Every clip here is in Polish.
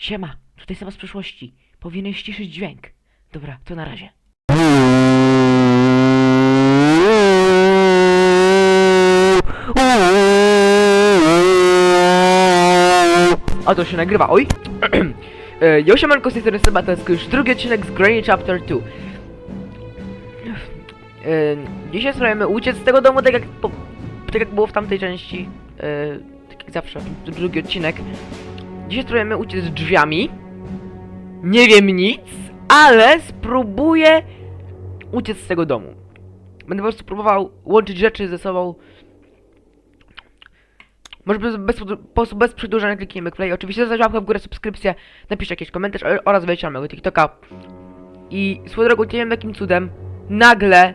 Siema, tutaj Seba z przyszłości. Powinieneś ściszyć dźwięk. Dobra, to na razie. A to się nagrywa, oj! E, Yo, siemanko, z tej strony Seba, to już drugi odcinek z Granny Chapter 2. E, Dzisiaj spróbujemy uciec z tego domu, tak jak, po, tak jak było w tamtej części. E, Tak jak zawsze, drugi odcinek. Dzisiaj spróbujemy uciec drzwiami. Nie wiem nic, ale spróbuję uciec z tego domu. Będę po prostu próbował łączyć rzeczy ze sobą. Może bez, bez, po prostu bez przedłużania kliknijmy play. Oczywiście zostawcie łapkę w górę, subskrypcję, napiszcie jakiś komentarz oraz wejdźcie na mojego TikToka. I swoją drogą, nie wiem jakim cudem, nagle,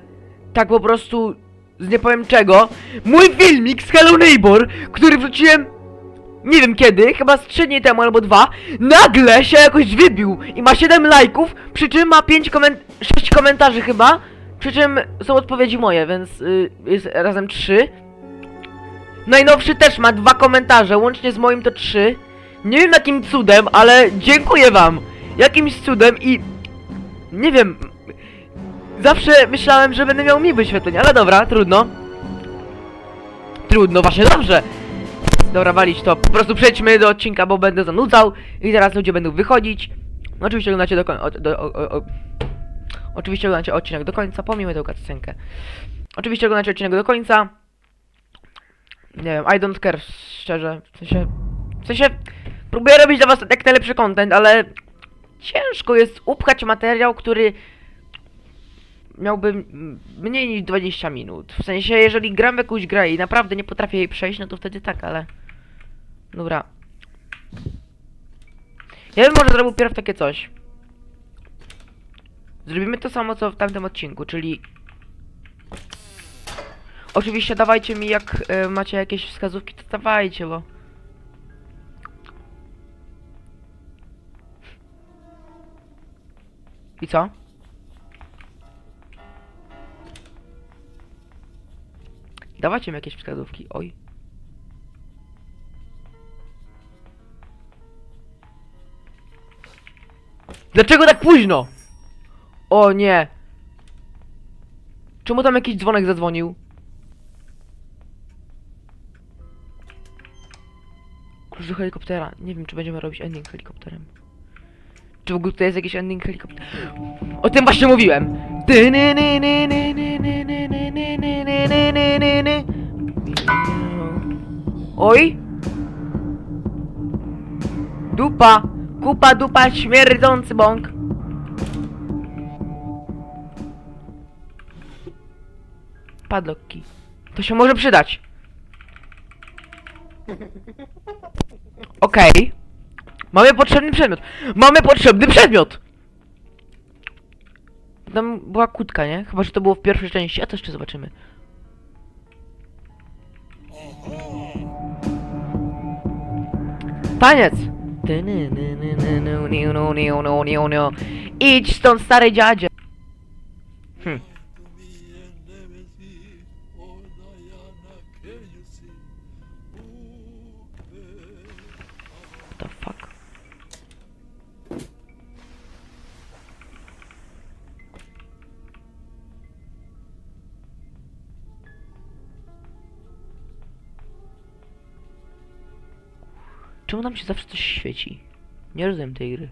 tak po prostu, z nie powiem czego, mój filmik z Hello Neighbor, który wrzuciłem nie wiem kiedy, chyba z 3 dni temu albo dwa, nagle się jakoś wybił i ma 7 lajków, przy czym ma 5 koment 6 komentarzy chyba, przy czym są odpowiedzi moje, więc y, jest razem 3. Najnowszy też ma dwa komentarze, łącznie z moim to 3. Nie wiem jakim cudem, ale dziękuję wam. Jakimś cudem i nie wiem. Zawsze myślałem, że będę miał mi wyświetleń, ale dobra, trudno. Trudno, właśnie dobrze. Dobra, walić to. Po prostu przejdźmy do odcinka, bo będę zanudzał i teraz ludzie będą wychodzić. Oczywiście oglądacie do końca. Do, o, o, o. Oczywiście oglądacie odcinek do końca, pomijmy tę cutscenkę. Oczywiście oglądacie odcinek do końca. Nie wiem, I don't care, szczerze. W sensie... W sensie... Próbuję robić dla was jak najlepszy content, ale... Ciężko jest upchać materiał, który... Miałby mniej niż 20 minut. W sensie, jeżeli gram w jakąś grę i naprawdę nie potrafię jej przejść, no to wtedy tak, ale... Dobra. Ja bym może zrobił pierw takie coś. Zrobimy to samo, co w tamtym odcinku, czyli... Oczywiście dawajcie mi, jak e, macie jakieś wskazówki, to dawajcie, bo... I co? Dawajcie mi jakieś wskazówki, oj. Dlaczego tak późno? O nie. Czemu tam jakiś dzwonek zadzwonił? Klucz do helikoptera. Nie wiem, czy będziemy robić ending helikopterem. Czy w ogóle tutaj jest jakiś ending helikopter? O tym właśnie mówiłem! Oj! Dupa! Kupa, dupa, śmierdzący bąk! Padlocki. To się może przydać. Okej. Mamy potrzebny przedmiot. Mamy potrzebny przedmiot! Tam była kłódka, nie? Chyba, że to było w pierwszej części, a to jeszcze zobaczymy. Taniec! Idź stąd, stary dziadzie! Hm. Czemu nam się zawsze coś świeci? Nie rozumiem tej gry.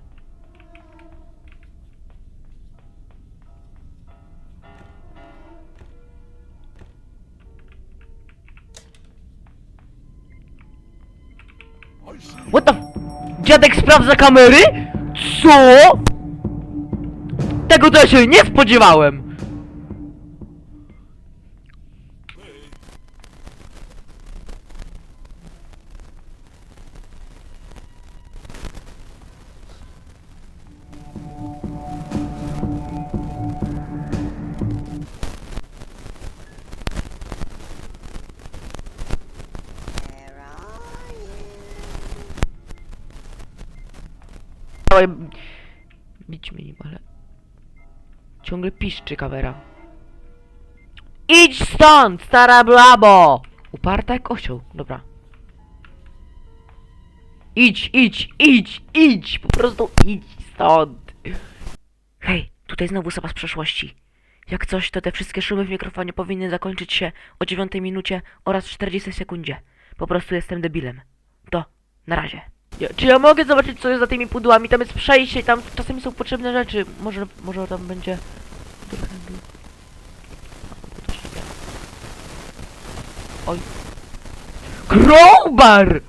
What the. Dziadek sprawdza kamery? Co? Tego to się nie spodziewałem! Dawaj, bić mnie nim, ale... Ciągle piszczy kamera. Idź stąd, stara blabo! Uparta jak osioł, dobra. Idź, idź, idź, idź! Po prostu idź stąd! Hej, tutaj znowu Seba z przeszłości. Jak coś, to te wszystkie szumy w mikrofonie powinny zakończyć się o 9 minucie oraz 40 sekundzie. Po prostu jestem debilem. To, na razie. Ja, czy ja mogę zobaczyć, co jest za tymi pudłami? Tam jest przejście i tam czasami są potrzebne rzeczy. Może, może tam będzie... Oj. Crowbar!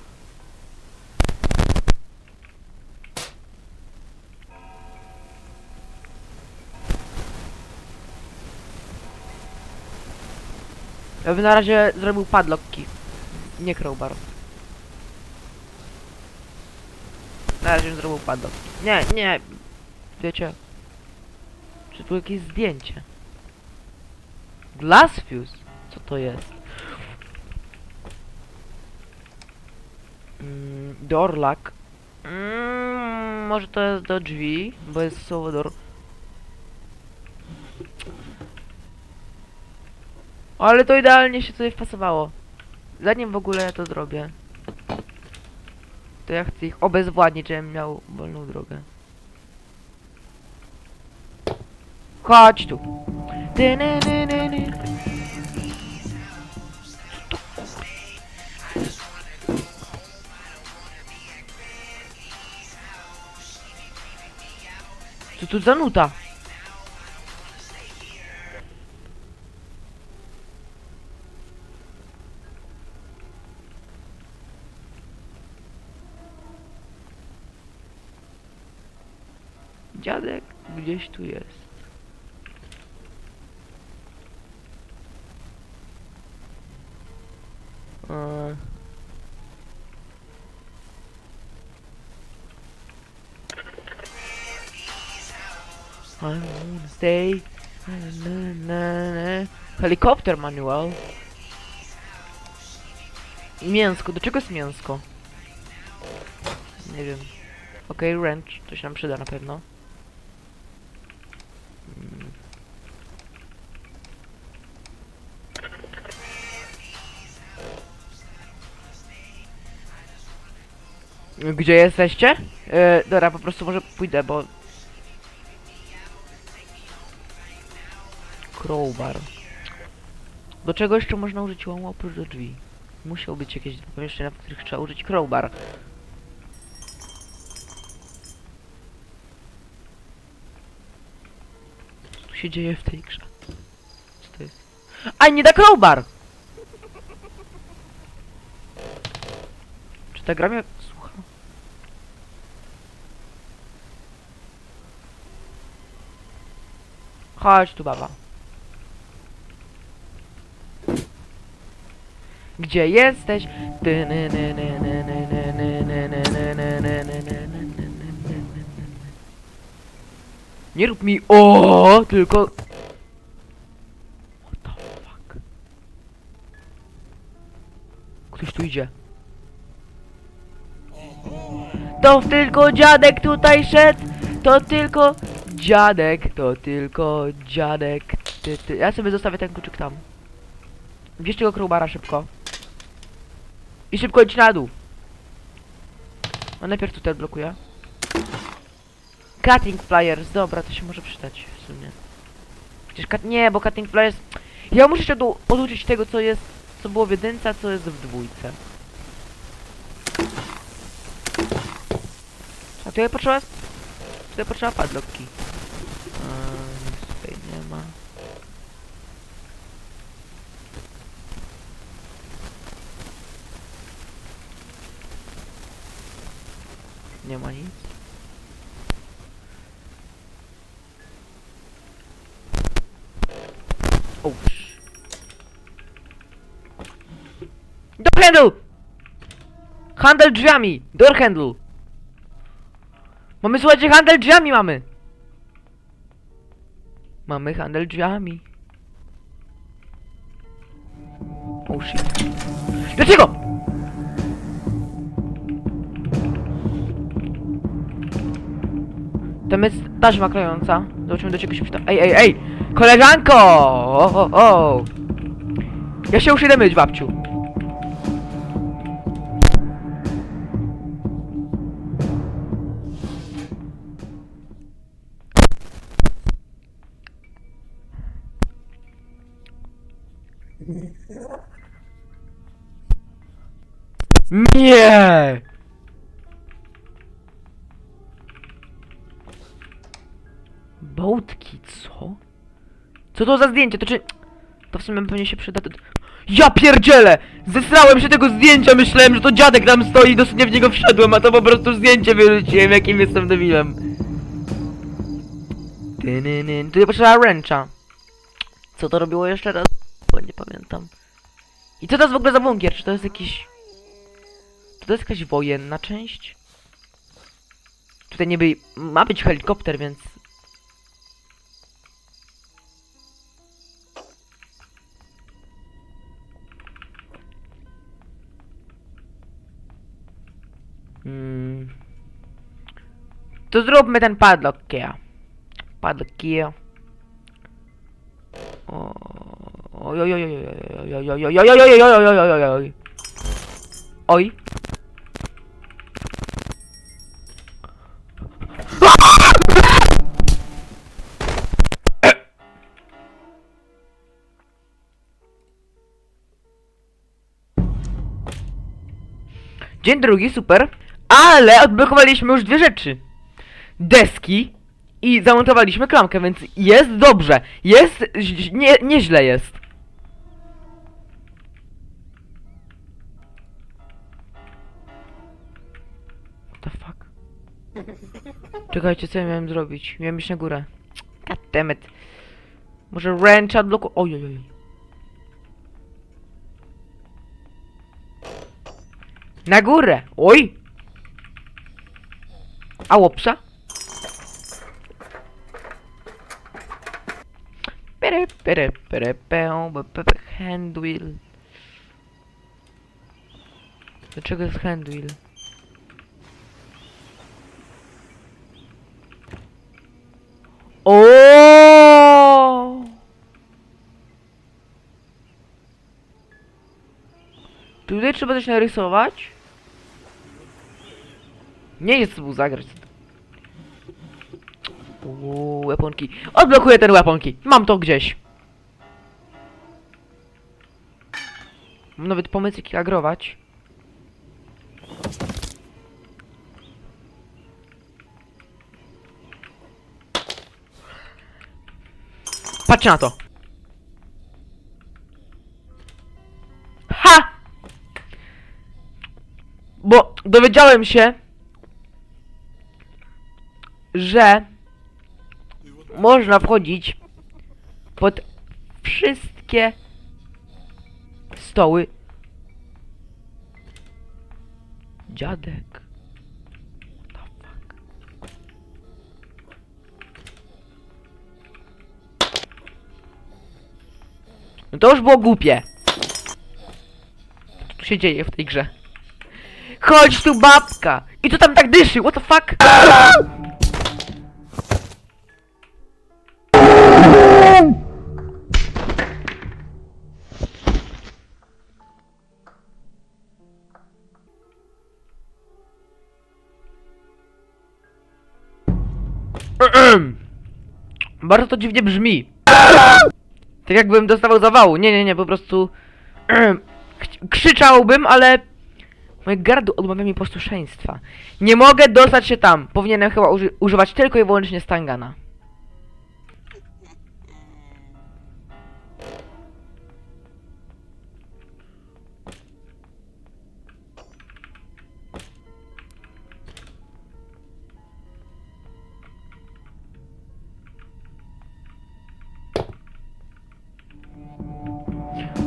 Ja bym na razie zrobił padlocki. Nie crowbar. Na razie bym zrobił padlock. Nie, nie. Wiecie. Czy tu jakieś zdjęcie? Glass fuse? Co to jest? Mm. Mm, może to jest do drzwi, bo jest słowo door. Ale to idealnie się tutaj wpasowało. Zanim w ogóle ja to zrobię, to ja chcę ich obezwładnić, żebym miał wolną drogę. Chodź tu. Ty, ny, Co tu za nuta? Dziadek gdzieś tu jest. Eee. I wanna stay. Na, na, na. Helikopter manual. Mięsko, do czego jest mięsko? Nie wiem. Okej, wrench, to się nam przyda na pewno. Gdzie jesteście? E, dobra, po prostu może pójdę, bo... Crowbar. Do czego jeszcze można użyć łamu oprócz do drzwi? Musiał być jakieś pomieszczenia, w których trzeba użyć crowbar. Co się dzieje w tej grze? Co to jest? A nie da crowbar! Czy ta gra mnie ny, ny, ny, ny, ny. Nie rób mi o, tylko... What the fuck? Ktoś tu idzie. To tylko dziadek tutaj szedł! To tylko dziadek, to tylko dziadek. Ty, ty. Ja sobie zostawię ten kluczyk tam. Bierz tego crowbara szybko. I szybko idź na dół. A najpierw tutaj odblokuję. Cutting pliers, dobra, to się może przydać w sumie. Przecież cut... nie, bo cutting pliers... Ja muszę się odu- oduczyć tego, co jest, co było w jedynce, a co jest w dwójce. A tutaj potrzeba... Tutaj potrzeba padlocki. A, nic tutaj nie ma. Nie ma nic. O, sz- Door handle! Handel drzwiami! Door handle! Mamy, słuchajcie, handel drzwiami mamy! Mamy handel drzwiami. Oh shit. Dlaczego? Tam jest taśma klejąca. Zobaczymy do czego się przyda. Ej, ej, ej! Koleżanko! O, o, o! Ja się idę myć, babciu. Co to za zdjęcie? To czy... To w sumie pewnie się przyda... Ja pierdzielę! Zesrałem się tego zdjęcia, myślałem, że to dziadek tam stoi i dosłownie w niego wszedłem, a to po prostu zdjęcie wyrzuciłem, jakim jestem debilem. Tu potrzeba ręcza. Co to robiło jeszcze raz? Bo nie pamiętam. I co to jest w ogóle za bunkier? Czy to jest jakiś... Czy to jest jakaś wojenna część? Tutaj niby ma być helikopter, więc... To zróbmy ten padlock kia. Padlock kia. Oj. Dzień drugi, super. Ale odblokowaliśmy już dwie rzeczy. Deski i zamontowaliśmy klamkę, więc jest dobrze. Jest, nie, nieźle jest. What the fuck? Czekajcie, co ja miałem zrobić? Miałem iść na górę. Goddammit. Może wrench odbloku... Oj, oj, oj. Na górę! Oj! A łopsa? Pere, pere, pere, pe, handwheel. Dlaczego jest handwheel? O! Tutaj trzeba coś narysować? Nie jest mu zagrać. Uuu, weaponki. Odblokuję ten weaponki. Mam to gdzieś. Mam nawet pomysł jak agrować. Patrzcie na to. Ha! Bo dowiedziałem się, że można wchodzić pod wszystkie stoły. Dziadek. Fuck? No to już było głupie. Co tu się dzieje w tej grze? Chodź tu babka! I co tam tak dyszy? What the fuck? Bardzo to dziwnie brzmi. Tak jakbym dostawał zawału. Nie, nie, nie, po prostu... Krzyczałbym, ale... Moje gardło odmawia mi posłuszeństwa. Nie mogę dostać się tam. Powinienem chyba uży używać tylko i wyłącznie stangana.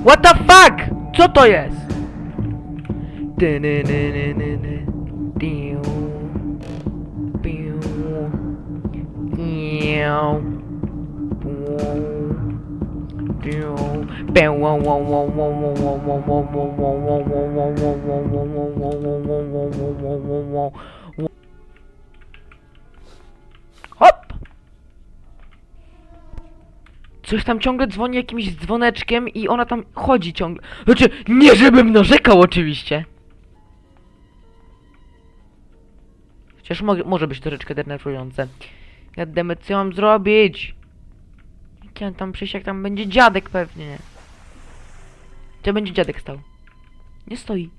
What the fuck? Co to jest? Hop! Coś tam ciągle dzwoni jakimś dzwoneczkiem i ona tam chodzi ciągle. Znaczy, nie żebym narzekał oczywiście. Chociaż mo może być troszeczkę denerwujące. Goddammit, co mam zrobić? Mam tam przyjść, jak tam będzie dziadek pewnie. Gdzie będzie dziadek stał? Nie stoi.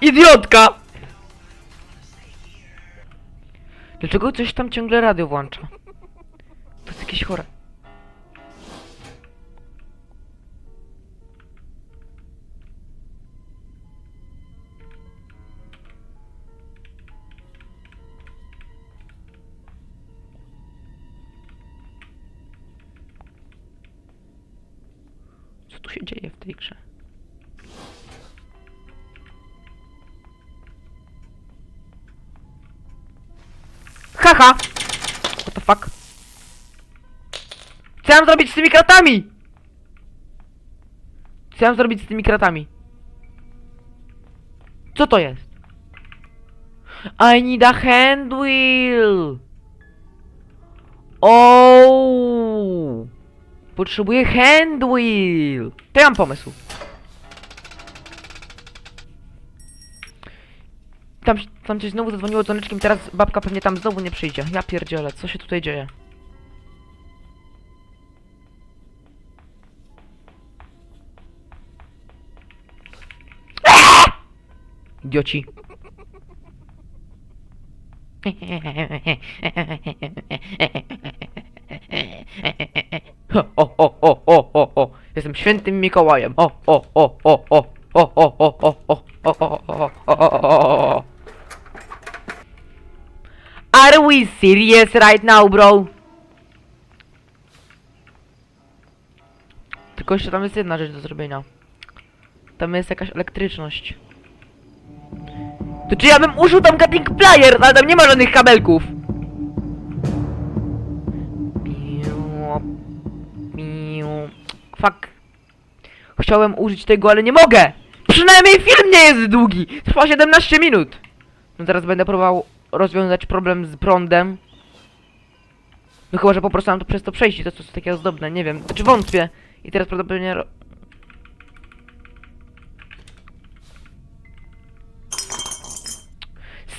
Idiotka! Dlaczego coś tam ciągle radio włącza? To jest jakieś chore. Co tu się dzieje w tej grze? Haha! What the fuck? Co mam zrobić z tymi kratami? Co mam zrobić z tymi kratami? Co to jest? I need a hand wheel! Oh! Potrzebuję hand wheel! To ja mam pomysł. Tam, tam coś znowu zadzwoniło dzwoneczkiem, teraz babka pewnie tam znowu nie przyjdzie. Ja pierdzielę, co się tutaj dzieje? Eee! Idioci. O, o, o, o, o, o. Jestem świętym Mikołajem. O, o, o, o, o, o, o, o, o, o, o, o, o, o, o, o, o. Are we serious right now, bro? Tylko jeszcze tam jest jedna rzecz do zrobienia. Tam jest jakaś elektryczność. To czy ja bym użył tam cutting plier, ale tam nie ma żadnych kabelków. Fuck. Chciałem użyć tego, ale nie mogę! Przynajmniej film nie jest długi! Trwa 17 minut! No teraz będę próbował rozwiązać problem z prądem. No chyba, że po prostu mam to przez to przejść i to jest takie ozdobne, nie wiem. Znaczy wątpię. I teraz prawdopodobnie...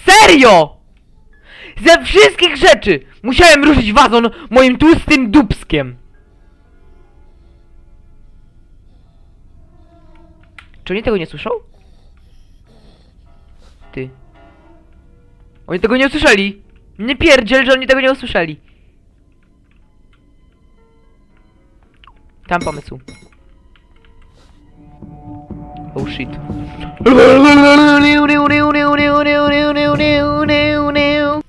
Serio! Ze wszystkich rzeczy musiałem ruszyć wazon moim tłustym dupskiem. Czy oni tego nie słyszą? Ty. Oni tego nie usłyszeli. Nie pierdziel, że oni tego nie usłyszeli. Tam pomysł. Oh shit.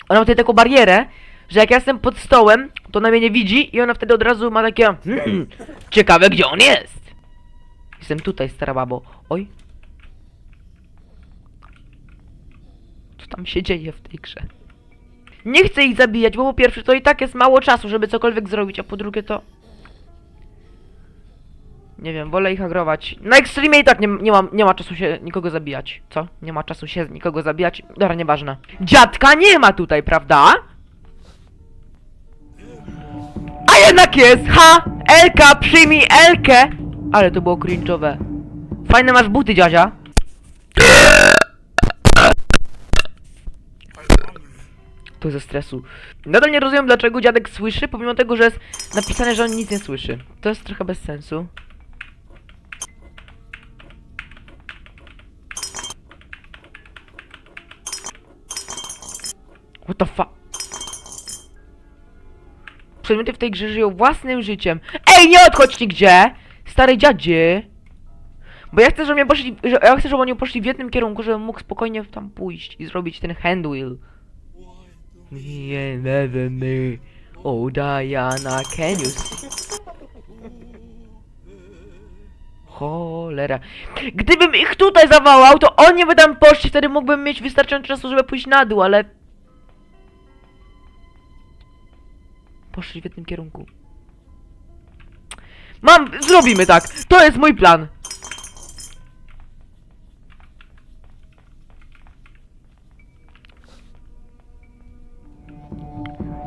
Ona ma tutaj taką barierę, że jak ja jestem pod stołem, to ona mnie nie widzi i ona wtedy od razu ma takie hmm, ciekawe gdzie on jest. Jestem tutaj, stara babo. Oj. Co tam się dzieje w tej grze? Nie chcę ich zabijać, bo po pierwsze to i tak jest mało czasu, żeby cokolwiek zrobić, a po drugie to... Nie wiem, wolę ich agrować. Na Extreme i tak nie, nie, mam, nie ma czasu się nikogo zabijać. Co? Nie ma czasu się nikogo zabijać? Dobra, nieważne. Dziadka nie ma tutaj, prawda? A jednak jest! Ha! Elka, przyjmij Elkę! Ale to było cringe'owe. Fajne masz buty, dziadzia. To ze stresu. Nadal nie rozumiem, dlaczego dziadek słyszy, pomimo tego, że jest napisane, że on nic nie słyszy. To jest trochę bez sensu. What the fuck? Przedmioty w tej grze żyją własnym życiem. Ej, nie odchodź nigdzie! Stary dziadzie! Bo ja chcę, żeby mnie poszli, że, ja chcę, żeby oni poszli w jednym kierunku, żebym mógł spokojnie tam pójść i zrobić ten hand wheel. Nie, nie, nie, nie. O, Diana, can you? Cholera. Gdybym ich tutaj zawołał, to oni by tam poszli, wtedy mógłbym mieć wystarczająco czasu, żeby pójść na dół, ale... Poszli w jednym kierunku. Mam, zrobimy tak. To jest mój plan.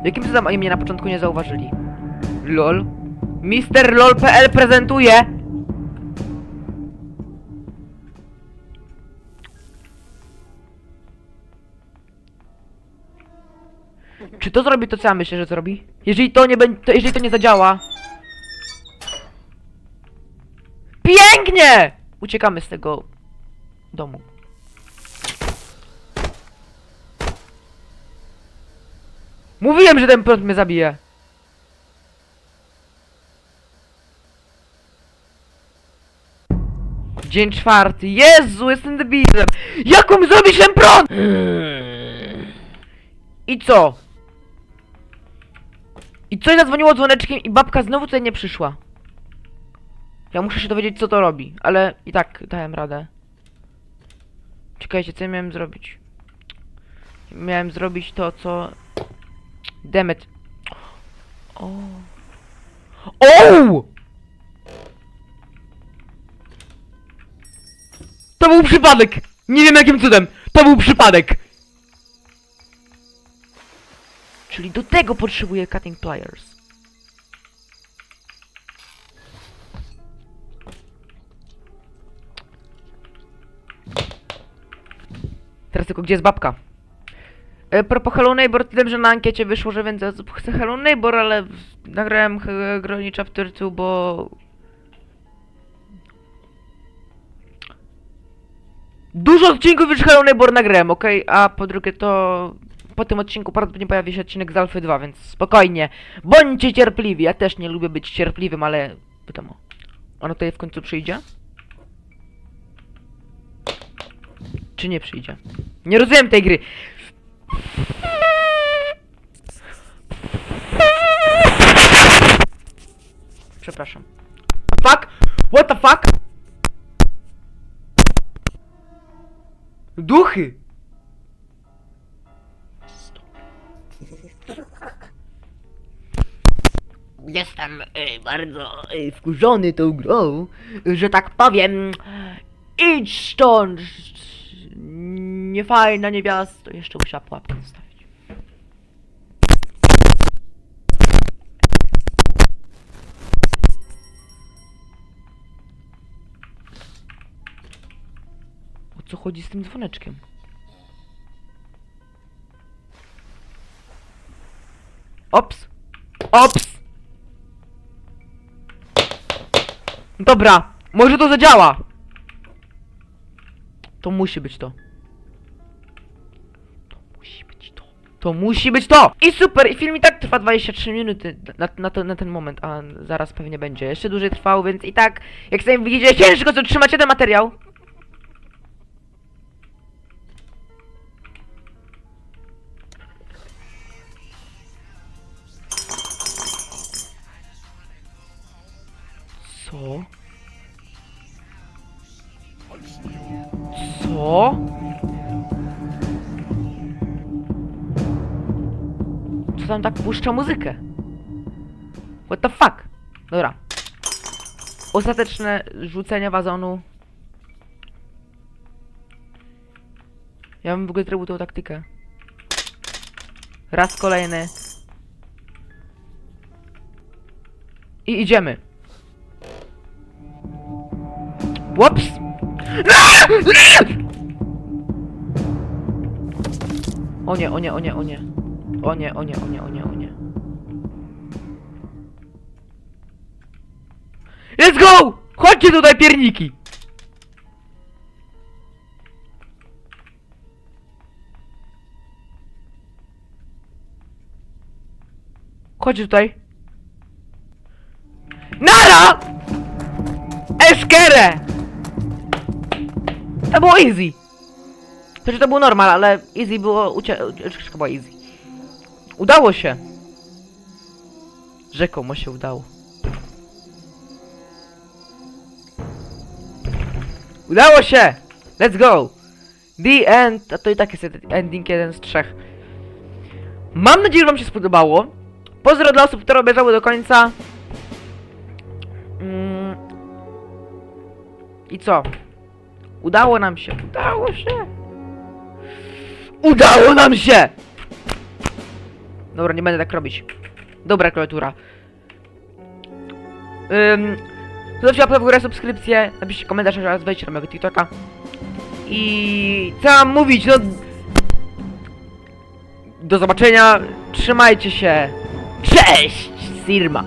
Jakim cudem oni mnie na początku nie zauważyli? LOL. Mister LOL.pl prezentuje! Czy to zrobi to, co ja myślę, że zrobi? Jeżeli to nie będzie, to jeżeli to nie zadziała... Pięknie! Uciekamy z tego domu. Mówiłem, że ten prąd mnie zabije. Dzień czwarty. Jezu, jestem debilem. Jak mam zrobić ten prąd? I co? I coś zadzwoniło dzwoneczkiem i babka znowu tutaj nie przyszła. Ja muszę się dowiedzieć co to robi, ale i tak dałem radę. Czekajcie, co ja miałem zrobić? Miałem zrobić to, co... Demet. O. O! To był przypadek! Nie wiem jakim cudem! To był przypadek! Czyli do tego potrzebuję cutting pliers. Teraz tylko gdzie jest babka? E, propos Hello Neighbor, wiem, że na ankiecie wyszło, że więcej osób chce Hello Neighbor, ale w- nagrałem H- Groni Chapter 2, bo... Dużo odcinków już Hello Neighbor nagrałem, okej? A po drugie to... Po tym odcinku prawdopodobnie pojawi się odcinek z Alfy 2, więc spokojnie. Bądźcie cierpliwi, ja też nie lubię być cierpliwym, ale... Wiadomo. Ono tutaj w końcu przyjdzie? Czy nie przyjdzie? Nie rozumiem tej gry. Przepraszam. Fuck! What the fuck? Duchy! Jestem y, bardzo y, wkurzony tą grą, że tak powiem. Idź stąd! Niefajna niewiasto. Jeszcze musiała pułapkę zostawić. O co chodzi z tym dzwoneczkiem? Ops! Ops! Dobra, może to zadziała! To musi być. To to. Musi być to! I super! I film i tak trwa 23 minuty na, na, to, na ten moment, a zaraz pewnie będzie. Jeszcze dłużej trwał, więc i tak, jak sami widzicie, ciężko zatrzymać ten materiał. Tam tak puszcza muzykę? What the fuck? Dobra. Ostateczne rzucenie wazonu. Ja bym w ogóle zrobił tą taktykę. Raz kolejny. I idziemy. Whoops! O nie, o nie, o nie, o nie. O nie, o nie, o nie, o nie, o nie. Let's go! Chodźcie tutaj, pierniki! Chodź tutaj. Nara! Eskerę! To było easy. Przecież to był normal, ale easy było ucie... ucieczka była easy. Udało się. Rzekomo się udało. Udało się! Let's go! The end! A to i tak jest ending jeden z trzech. Mam nadzieję, że wam się spodobało. Pozdro dla osób, które obejrzały do końca. Mm. I co? Udało nam się. Udało się. Udało nam się! Dobra, nie będę tak robić. Dobra klawiatura. Ym, Zostawcie łapkę w górę, subskrypcję, napiszcie komentarz oraz wejdźcie na mojego TikToka. I co mam mówić, no... Do zobaczenia, trzymajcie się. Cześć, Sirma.